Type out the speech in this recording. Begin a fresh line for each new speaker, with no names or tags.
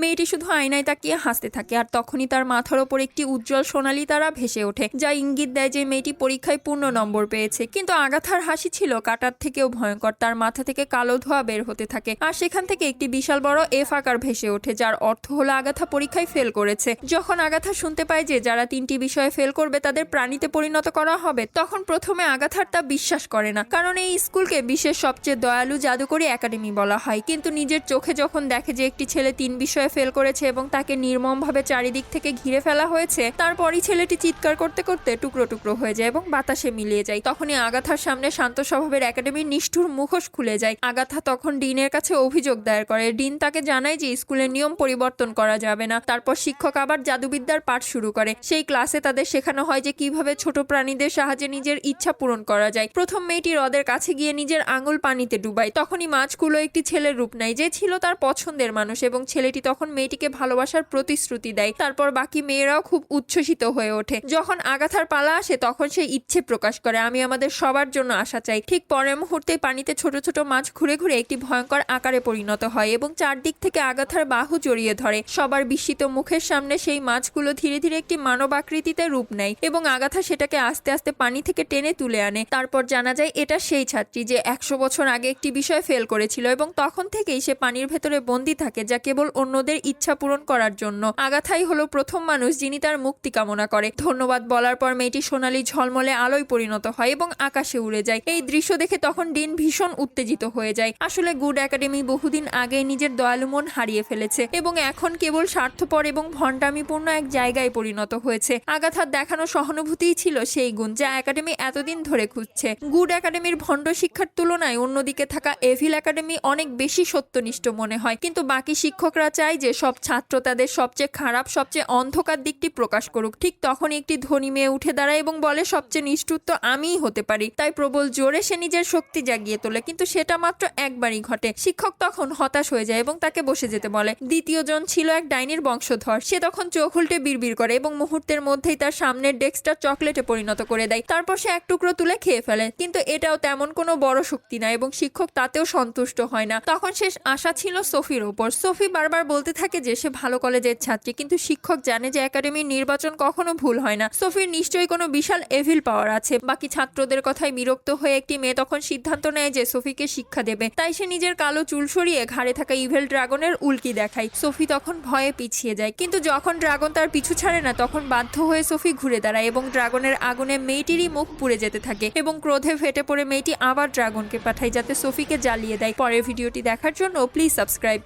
মেয়েটি শুধু আয়নায় তাকিয়ে হাসতে থাকে আর তখনই তার মাথার ওপর একটি উজ্জ্বল সোনালি তারা ভেসে ওঠে, যা ইঙ্গিত দেয় যে মেয়েটি পরীক্ষায় পূর্ণ নম্বর পেয়েছে। কিন্তু আগাথার হাসি ছিল কাটার থেকেও ভয়ঙ্কর, তার মাথা থেকে কালো ধোঁয়া বের হতে থাকে আর সেখান থেকে একটি বিশাল বড় এফ আকার ভেসে ওঠে, যার অর্থ হলো আগাথা পরীক্ষায় ফেল করেছে। যখন আগাথা শুনতে পায় যে যারা তিনটি বিষয়ে ফেল করবে তাদের প্রাণীতে পরিণত করা হবে, তখন প্রথমে আগাথার তা বিশ্বাস করে না, কারণ এই স্কুলকে বিশ্বের সবচেয়ে দয়ালু জাদুকরী একাডেমি বলা হয়। কিন্তু নিজের চোখে যখন দেখে যে একটি ছেলে তিন বিষয়ে ফেল করেছে এবং তাকে নির্মমভাবে চারিদিক থেকে ঘিরে ফেলা হয়েছে। তারপরই ছেলেটি চিৎকার করতে করতে টুকরো টুকরো হয়ে যায় এবং বাতাসে মিলিয়ে যায়। তখনই আগাথার সামনে শান্ত স্বভাবের একাডেমির নিষ্ঠুর মুখোশ খুলে যায়। আগাথা তখন ডিনের কাছে অভিযোগ দায়ের করে। ডিন তাকে জানায় যে স্কুলের নিয়ম পরিবর্তন করা যাবে না। তারপর শিক্ষক আবার জাদুবিদ্যার পাঠ শুরু করে। সেই ক্লাসে তাদের শেখানো হয় যে কীভাবে ছোট প্রাণীদের সাহায্যে নিজের ইচ্ছা পূরণ করা যায়। প্রথম মেয়েটি হ্রদের কাছে গিয়ে নিজের আঙুল পানিতে ডুবায়। তখনই মাছগুলো একটি ছেলের রূপ নেয় যে ছিল তার পছন্দের মানুষ এবং ছেলেটি তখন মেয়েটিকে ভালোবাসার প্রতিশ্রুতি দেয়। তারপর বাকি মেয়েরাও খুব উচ্ছ্বসিত হয়ে ওঠে। যখন আগাথার পালা আসে, তখন সে ইচ্ছে প্রকাশ করে, আমি আমাদের সবার জন্য আশা চাই। ঠিক পরের মুহূর্তে পানিতে ছোট ছোট মাছ ঘুরে ঘুরে একটি ভয়ঙ্কর আকারে পরিণত হয় এবং চারদিক থেকে আগাথার বাহু জড়িয়ে ধরে। সবার বিস্মিত মুখের সামনে সেই মাছগুলো ধীরে ধীরে একটি মানব আকৃতিতে রূপ নেয় এবং আগাথা সেটাকে আস্তে আস্তে পানি থেকে টেনে তুলে আনে। তারপর জানা যায়, এটা সেই ছাত্রী যে একশো বছর আগে একটি বিষয় ফেল করেছিল এবং তখন থেকেই সে পানির ভেতরে বন্দি থাকে, যা কেবল অন্যদের ইচ্ছা পূরণ করার জন্য। আগাথাই হলো প্রথম মানুষ যিনি তার মুক্তি কামনা করে। ধন্যবাদ বলার পর মেয়েটি সোনালি ঝলমলে আলোয় পরিণত হয় এবং আকাশে উড়ে যায়। এই দৃশ্য দেখে তখন ডিন ভীষণ উত্তেজিত হয়ে যায়। আসলে গুড একাডেমি বহুদিন আগে নিজের দয়ালু মন হারিয়ে ফেলেছে এবং এখন কেবল স্বার্থপর এবং ভণ্ডামিপূর্ণ এক জায়গায় পরিণত হয়েছে। আগাথার দেখানো সহানুভূতিই ছিল সেই গুণ যা একাডেমি এতদিন ধরে খুঁজছে। গুড একাডেমির ভণ্ড শিক্ষার তুলনায় অন্যদিকে থাকা এভিল একাডেমি অনেক বেশি সত্যনিষ্ঠ মনে হয়। কিন্তু বাকি শিক্ষকরা চায় যে সব ছাত্র তাদের সবচেয়ে খারাপ, সবচেয়ে অন্ধকার দিকটি প্রকাশ করুক। ঠিক তখন একটি ধনী মেয়ে উঠে দাঁড়ায় এবং বলে, সবচেয়ে নিষ্ঠুর তো আমিই হতে পারি। তাই প্রবল জোরে সে নিজের শক্তি জাগিয়ে তোলে, কিন্তু সেটা মাত্র একবারই ঘটে। শিক্ষক তখন হতাশ হয়ে যায় এবং তাকে বসে যেতে বলে। দ্বিতীয় জন ছিল এক ডাইনির বংশধর। সে তখন চোখ উল্টে বিড়বিড় করে এবং মুহূর্তের মধ্যেই তার সামনের ডেস্কটা চকলেটে পরিণত করে দেয়। তারপর সে এক টুকরো তুলে খেয়ে ফেলে, কিন্তু এটাও তেমন কোনো বড় শক্তি না এবং শিক্ষক তাতেও সন্তুষ্ট হয় না। তখন শেষ আশা ছিল সোফির ওপর। সোফি বারবার বলতে থাকে যে, সে ভালো কলেজের ছাত্রী, কিন্তু শিক্ষক জানে যে একাডেমির নির্বাচন কখনো ভুল হয় না। সোফির নিশ্চয়ই কোনো বিশাল এভিল পাওয়ার আছে। বাকি ছাত্রদের কথায় বিরক্ত হয়ে একটি মেয়ে তখন সিদ্ধান্ত নেয় যে, সোফিকে শিক্ষা দেবে। তাই সে নিজের কালো চুল সরিয়ে ঘাড়ে থাকা ইভেল ড্রাগনের উল্কি দেখায়। সোফি তখন ভয়ে পিছিয়ে যায়। কিন্তু যখন ড্রাগন তার পিছু ছাড়ে না, তখন বাধ্য হয়ে সোফি ঘুরে দাঁড়ায় এবং ড্রাগনের আগুনে মেয়েটিরই মুখ পুড়ে যেতে থাকে এবং ক্রোধে ফেটে পড়ে মেয়েটি আবার ড্রাগনকে পাঠায় যাতে সোফিকে জ্বালিয়ে দেয়। পরের ভিডিওটি দেখার জন্য প্লিজ সাবস্ক্রাইব